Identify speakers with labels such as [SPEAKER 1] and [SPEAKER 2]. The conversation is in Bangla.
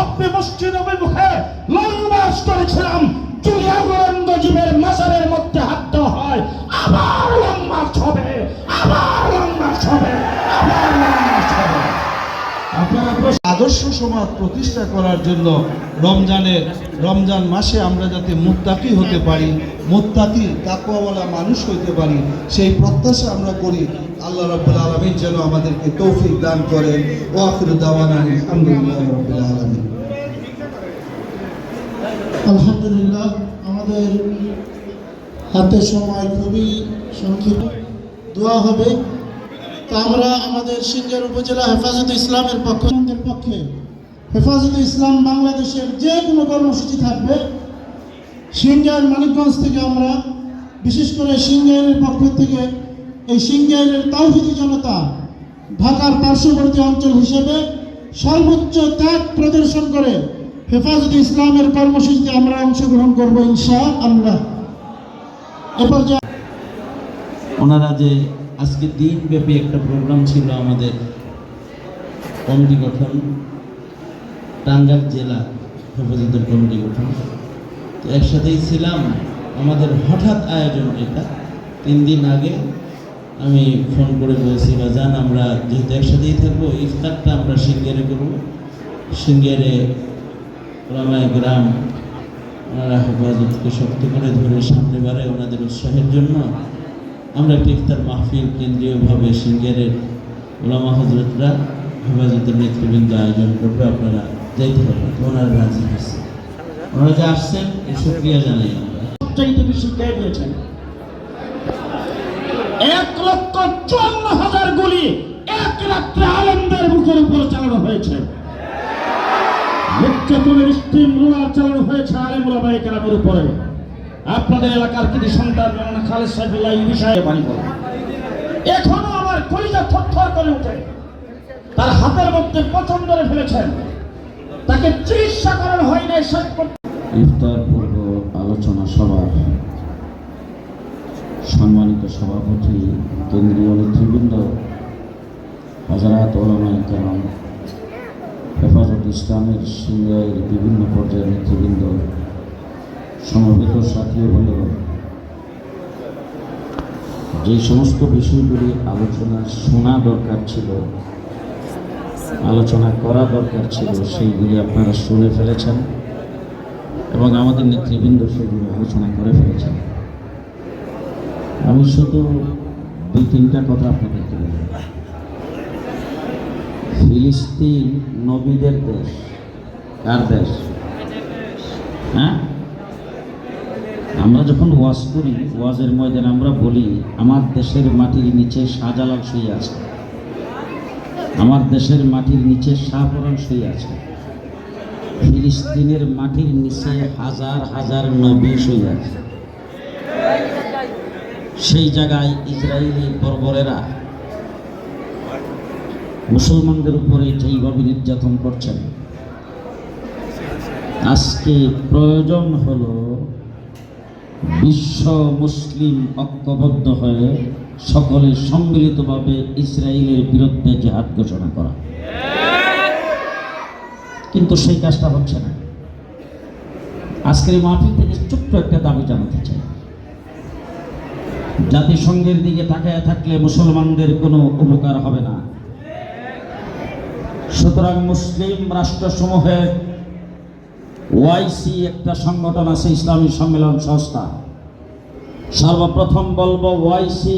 [SPEAKER 1] বাপ্পি মসজিদ মুখে লং মার্চ করেছিলাম জীবের মাসারের মধ্যে হাত দেওয়া হয়। আবার লং মার্চ হবে আবার লং মার্চ হবে আবার লং মার্চ হবে
[SPEAKER 2] আপনারা আদর্শ সমাজ প্রতিষ্ঠা করার জন্য রমজানের রমজান মাসে আমরা যাতে মুত্তাকি হতে পারি, মুত্তাকি, তাকওয়াওয়ালা মানুষ হইতে পারি, সেই প্রত্যাশা আমরা করি। আল্লাহ রাব্বুল আলামিন যেন আমাদেরকে তৌফিক দান করেন। ও আখিরু দাওয়ানা আলহামদুলিল্লাহ রাব্বিল আলামিন।
[SPEAKER 3] আলহামদুলিল্লাহ, আমাদের হাতে সময় খুবই সংক্ষিপ্ত। দোয়া হবে। আমরা আমাদের সিঙ্গার উপজেলা হেফাজত ইসলামের পক্ষ পক্ষে হেফাজত ইসলাম বাংলাদেশের যে কোনো কর্মসূচি থাকবে। সিঙ্গার মানিকগঞ্জ থেকে আমরা, বিশেষ করে সিঙ্গাইরের পক্ষ থেকে এই সিঙ্গাইরের তাওহিদি জনতা ঢাকার পার্শ্ববর্তী অঞ্চল হিসেবে সর্বোচ্চ ত্যাগ প্রদর্শন করে হেফাজত ইসলামের কর্মসূচিতে আমরা অংশগ্রহণ করব ইনশা আল্লাহ এরপর
[SPEAKER 4] ওনারা যে আজকে দিনব্যাপী একটা প্রোগ্রাম ছিল আমাদের কমিটি গঠন, টাঙ্গাইল জেলা হেফাজতের কমিটি গঠন। তো একসাথেই ছিলাম, আমাদের হঠাৎ আয়োজন এটা। তিন দিন আগে আমি ফোন করে বলছি বা যান আমরা যেহেতু একসাথেই থাকব, ইফতারটা আমরা সিঙ্গেরে করব। সিঙ্গেরে ওলামায় গ্রাম ওনারা হেফাজতকে শক্ত করে ধরে সামনে বাড়ে ওনাদের উৎসাহের জন্য আমরা একটা ইফতার মাহফিল কেন্দ্রীয়ভাবে সিঙ্গারের ওলামা হজরতরা হেফাজতের নেতৃবৃন্দ আয়োজন করবে, আপনারা যাইতে হবে ওনারা রাজি হয়েছে। ওনারা যে আসছেন, এর সুক্রিয়া জানাই
[SPEAKER 1] এক লক্ষ চুয়ান্ন হাজার গুলি এক রাত্রে আলমদের বুকের উপর চালানো হয়েছে। চালানো হয়েছে বাই কেরামের উপরে। আপনাদের এলাকার কৃতি সন্তান মাওলানা খালেদ সাইফুল্লাহ এই বিষয়ে বাণী করেন এখনও আমার কলিজা থরথর করে ওঠে। তার হাতের মধ্যে পছন্দ ধরে ফেলেছেন। তাকে চিকিৎসা করানো হয় নাই
[SPEAKER 4] ইফতার পূর্ব আলোচনা সভা সম্মানিত সভাপতি, কেন্দ্রীয় নেতৃবৃন্দ হাজারাত ওলামাই কেরাম, হেফাজত ইসলামের সিংহের বিভিন্ন পর্যায়ের নেতৃবৃন্দ সমবেত সাথী বন্ধুগণ যে সমস্ত বিষয়গুলি আলোচনা শোনা দরকার ছিল আলোচনা করা দরকার ছিল সেইগুলি আপনারা শুনে ফেলেছেন এবং আমাদের নেতৃবৃন্দ সেগুলো আলোচনা করে ফেলেছেন। আমি শুধু দুই তিনটা কথা আপনাদেরকে বলব ফিলিস্তিন নবীদের দেশ। কার দেশ। হ্যাঁ? আমরা যখন ওয়াজ করি, ওয়াজের ময়দানে আমরা বলি, আমার দেশের মাটির নিচে শাহজালাল শুয়ে আছে। আমার দেশের মাটির নিচে শাহপরান শুয়ে আছে। ফিলিস্তিনের মাটির নিচে হাজার হাজার নবী শুয়ে আছে। সেই জায়গায় ইসরায়েলি বর্বরেরা মুসলমানদের উপরে যেইভাবে নির্যাতন করছেন, আজকে প্রয়োজন হলো বিশ্ব মুসলিম ঐক্যবদ্ধ হয়ে সকলে সম্মিলিতভাবে ইসরায়েলের বিরুদ্ধে জেহাদ ঘোষণা করা। কিন্তু সেই কাজটা হচ্ছে না। আজকের মাহফিল থেকে ছোট্ট একটা দাবি জানাতে চাই। জাতিসংঘের দিকে তাকায় থাকলে মুসলমানদের কোনো উপকার হবে না। সুতরাং মুসলিম রাষ্ট্রসমূহের ওয়াইসি একটা সংগঠন আছে ইসলামী সম্মেলন সংস্থা। সর্বপ্রথম বলব ওয়াইসি